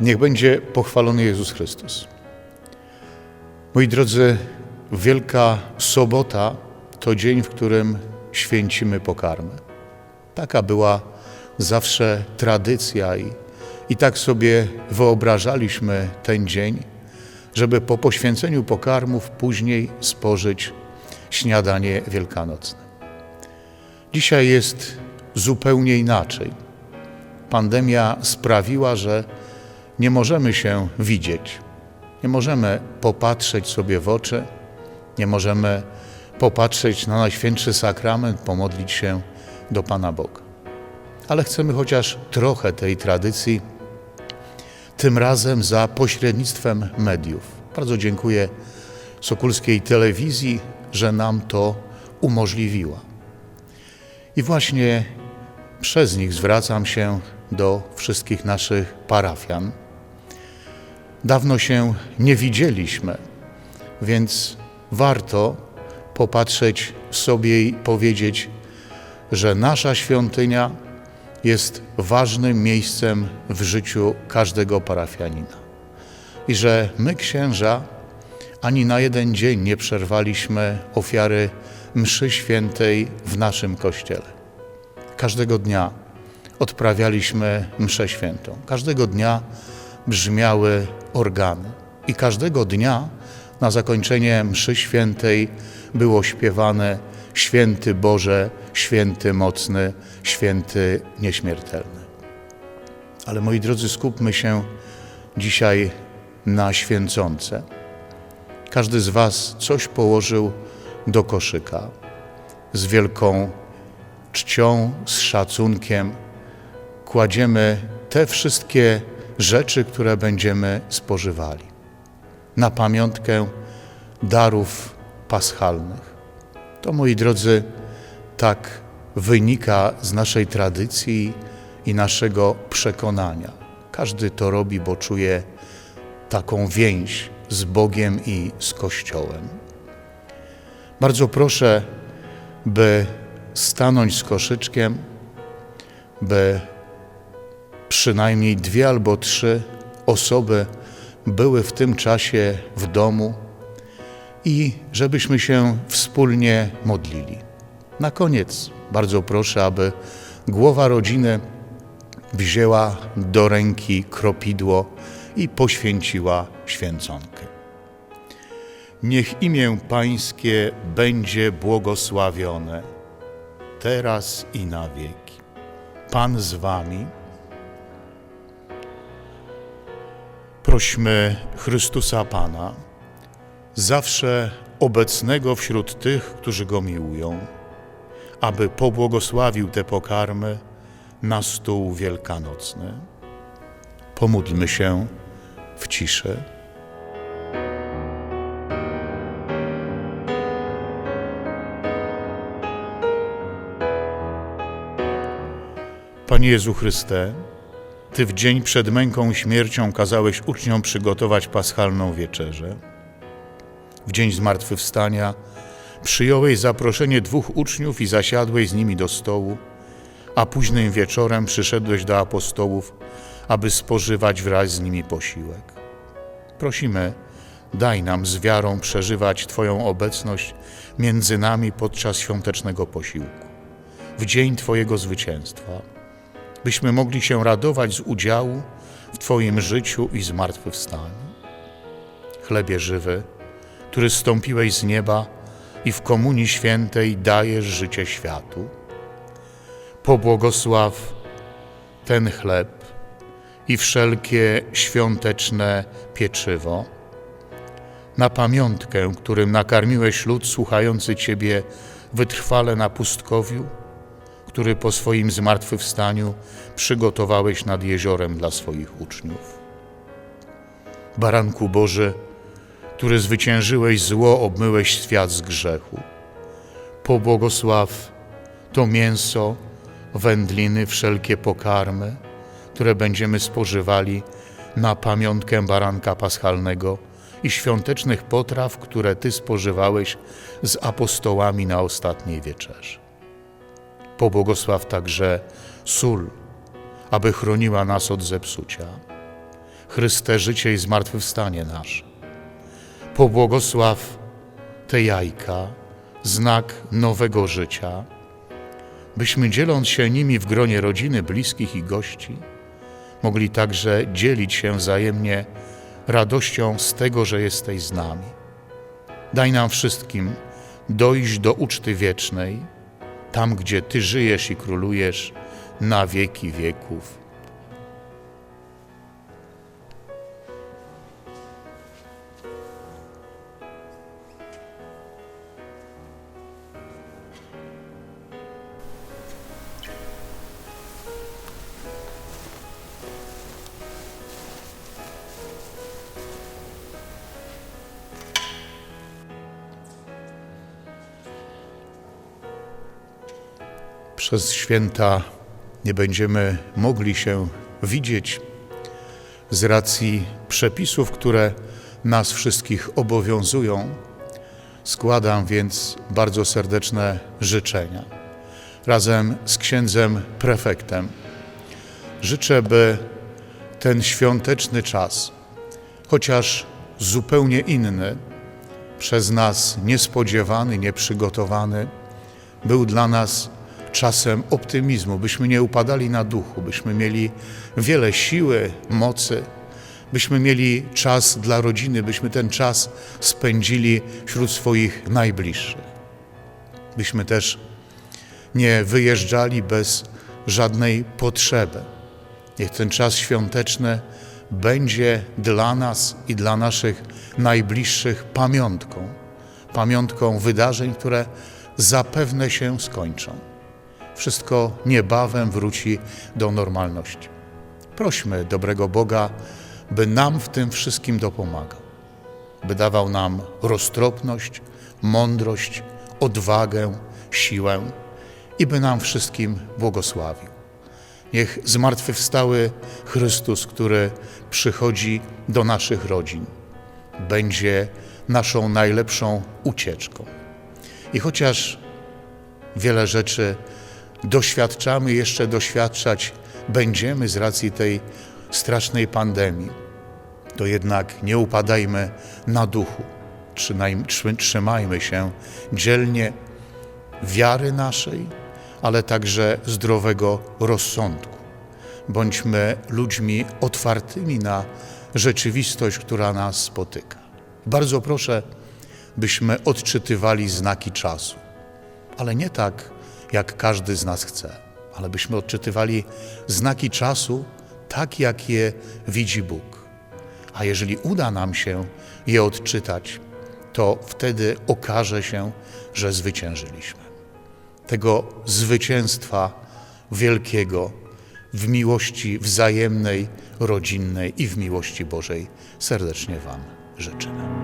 Niech będzie pochwalony Jezus Chrystus. Moi drodzy, Wielka Sobota to dzień, w którym święcimy pokarmy. Taka była zawsze tradycja i, i tak sobie wyobrażaliśmy ten dzień, żeby po poświęceniu pokarmów później spożyć śniadanie wielkanocne. Dzisiaj jest zupełnie inaczej. Pandemia sprawiła, że nie możemy się widzieć, nie możemy popatrzeć sobie w oczy, nie możemy popatrzeć na Najświętszy Sakrament, pomodlić się do Pana Boga. Ale chcemy chociaż trochę tej tradycji, tym razem za pośrednictwem mediów. Bardzo dziękuję Sokulskiej Telewizji, że nam to umożliwiła. I właśnie przez nich zwracam się do wszystkich naszych parafian. Dawno się nie widzieliśmy, więc warto popatrzeć sobie i powiedzieć, że nasza świątynia jest ważnym miejscem w życiu każdego parafianina. I że my, księża, ani na jeden dzień nie przerwaliśmy ofiary mszy świętej w naszym kościele. Każdego dnia odprawialiśmy mszę świętą. Każdego dnia brzmiały organy. I każdego dnia na zakończenie mszy świętej było śpiewane Święty Boże, Święty Mocny, Święty Nieśmiertelny. Ale moi drodzy, skupmy się dzisiaj na święconce. Każdy z Was coś położył do koszyka z wielką czcią, z szacunkiem. Kładziemy te wszystkie rzeczy, które będziemy spożywali. Na pamiątkę darów paschalnych. To, moi drodzy, tak wynika z naszej tradycji i naszego przekonania. Każdy to robi, bo czuje taką więź z Bogiem i z Kościołem. Bardzo proszę, by stanąć z koszyczkiem, by przynajmniej dwie albo trzy osoby były w tym czasie w domu i żebyśmy się wspólnie modlili. Na koniec bardzo proszę, aby głowa rodziny wzięła do ręki kropidło i poświęciła święconkę. Niech imię Pańskie będzie błogosławione, teraz i na wieki. Pan z Wami. Prośmy Chrystusa Pana, zawsze obecnego wśród tych, którzy Go miłują, aby pobłogosławił te pokarmy na stół wielkanocny. Pomódlmy się w ciszy. Panie Jezu Chryste, Ty w dzień przed męką śmiercią kazałeś uczniom przygotować paschalną wieczerzę. W dzień zmartwychwstania przyjąłeś zaproszenie dwóch uczniów i zasiadłeś z nimi do stołu, a późnym wieczorem przyszedłeś do apostołów, aby spożywać wraz z nimi posiłek. Prosimy, daj nam z wiarą przeżywać Twoją obecność między nami podczas świątecznego posiłku, w dzień Twojego zwycięstwa, byśmy mogli się radować z udziału w Twoim życiu i zmartwychwstaniu. Chlebie żywy, który stąpiłeś z nieba i w Komunii Świętej dajesz życie światu. Pobłogosław ten chleb i wszelkie świąteczne pieczywo, na pamiątkę, którym nakarmiłeś lud słuchający Ciebie wytrwale na pustkowiu, który po swoim zmartwychwstaniu przygotowałeś nad jeziorem dla swoich uczniów. Baranku Boży, który zwyciężyłeś zło, obmyłeś świat z grzechu. Pobłogosław to mięso, wędliny, wszelkie pokarmy, które będziemy spożywali na pamiątkę baranka paschalnego i świątecznych potraw, które Ty spożywałeś z apostołami na ostatniej wieczerzy. Pobłogosław także sól, aby chroniła nas od zepsucia. Chryste, życie i zmartwychwstanie nasze. Pobłogosław te jajka, znak nowego życia, byśmy dzieląc się nimi w gronie rodziny, bliskich i gości, mogli także dzielić się wzajemnie radością z tego, że jesteś z nami. Daj nam wszystkim dojść do uczty wiecznej, tam gdzie Ty żyjesz i królujesz na wieki wieków. Przez święta nie będziemy mogli się widzieć z racji przepisów, które nas wszystkich obowiązują. Składam więc bardzo serdeczne życzenia. Razem z księdzem prefektem życzę, by ten świąteczny czas, chociaż zupełnie inny, przez nas niespodziewany, nieprzygotowany, był dla nas czasem optymizmu, byśmy nie upadali na duchu, byśmy mieli wiele siły, mocy, byśmy mieli czas dla rodziny, byśmy ten czas spędzili wśród swoich najbliższych. Byśmy też nie wyjeżdżali bez żadnej potrzeby. Niech ten czas świąteczny będzie dla nas i dla naszych najbliższych pamiątką, pamiątką wydarzeń, które zapewne się skończą wszystko niebawem wróci do normalności. Prośmy dobrego Boga, by nam w tym wszystkim dopomagał, by dawał nam roztropność, mądrość, odwagę, siłę i by nam wszystkim błogosławił. Niech zmartwychwstały Chrystus, który przychodzi do naszych rodzin, będzie naszą najlepszą ucieczką. I chociaż wiele rzeczy doświadczamy, jeszcze doświadczać będziemy z racji tej strasznej pandemii, to jednak nie upadajmy na duchu. Trzymajmy się dzielnie wiary naszej, ale także zdrowego rozsądku. Bądźmy ludźmi otwartymi na rzeczywistość, która nas spotyka. Bardzo proszę, byśmy odczytywali znaki czasu, ale nie tak, jak każdy z nas chce, ale byśmy odczytywali znaki czasu tak, jak je widzi Bóg. A jeżeli uda nam się je odczytać, to wtedy okaże się, że zwyciężyliśmy. Tego zwycięstwa wielkiego w miłości wzajemnej, rodzinnej i w miłości Bożej serdecznie Wam życzymy.